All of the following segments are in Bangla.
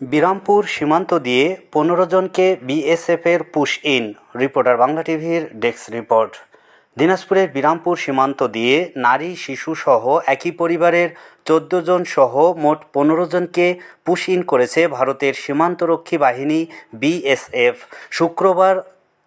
বিরামপুর সীমান্ত দিয়ে পনেরো জনকে বিএসএফের পুশ ইন, রিপোর্টার বাংলা টিভির ডেস্ক রিপোর্ট। দিনাজপুরের বিরামপুর সীমান্ত দিয়ে নারী শিশুসহ একই পরিবারের চোদ্দ জন সহ মোট পনেরো জনকে পুশ ইন করেছে ভারতের সীমান্তরক্ষী বাহিনী বিএসএফ। শুক্রবার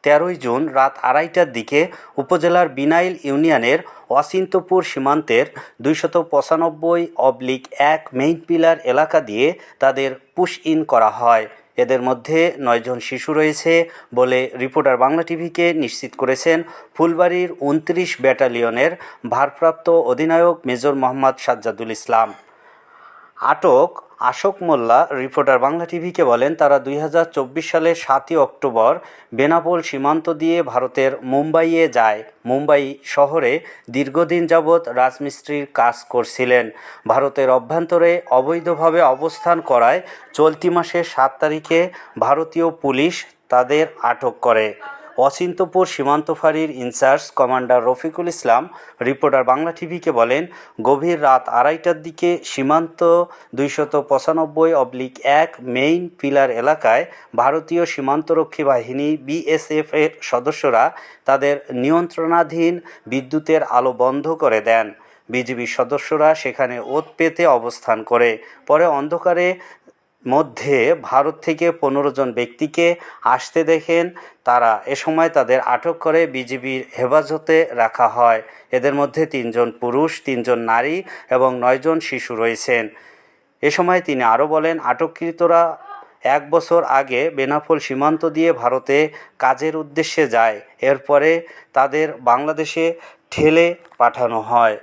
তেরোই জুন রাত আড়াইটার দিকে উপজেলার বিনাইল ইউনিয়নের অচিন্তপুর সীমান্তের দুইশত পঁচানব্বই অবলিক এক মেইন পিলার এলাকা দিয়ে তাদের পুশ ইন করা হয়। এদের মধ্যে নয়জন শিশু রয়েছে বলে রিপোর্টার বাংলা টিভিকে নিশ্চিত করেছেন ফুলবাড়ির উনত্রিশ ব্যাটালিয়নের ভারপ্রাপ্ত অধিনায়ক মেজর মোহাম্মদ সাজ্জাদুল ইসলাম। আটক আশোক মোল্লা, রিপোর্টার বাংলা টিভিকে বলেন, তারা দুই হাজার চব্বিশ সালের সাতই অক্টোবর বেনাপোল সীমান্ত দিয়ে ভারতের মুম্বাইয়ে যায়। মুম্বাই শহরে দীর্ঘদিন যাবৎ রাজমিস্ত্রির কাজ করছিলেন। ভারতের অভ্যন্তরে অবৈধভাবে অবস্থান করায় চলতি মাসের সাত তারিখে ভারতীয় পুলিশ তাদের আটক করে। অচিন্তপুর সীমান্ত ফাঁড়ির in charge commander Rafiqul Islam, reporter Bangla টিভিকে বলেন, গভীর রাত আড়াইটার দিকে সীমান্ত দুইশত পঁচানব্বই অবলিক এক মেইন পিলার এলাকায় ভারতীয় সীমান্তরক্ষী বাহিনী বিএসএফ এর সদস্যরা তাদের নিয়ন্ত্রণাধীন বিদ্যুতের আলো বন্ধ করে দেন। বিজিবির সদস্যরা সেখানে ওত পেতে অবস্থান করে। পরে অন্ধকারে মধ্যে ভারত থেকে পনেরো জন ব্যক্তিকে আসতে দেখেন। তারা এ সময় তাদের আটক করে বিজিবির হেফাজতে রাখা হয়। এদের মধ্যে তিনজন পুরুষ, তিনজন নারী এবং নয়জন শিশু রয়েছেন। এ সময় তিনি আরও বলেন, আটককৃতরা এক বছর আগে বেনাপোল সীমান্ত দিয়ে ভারতে কাজের উদ্দেশ্যে যায়। এরপরে তাদের বাংলাদেশে ঠেলে পাঠানো হয়।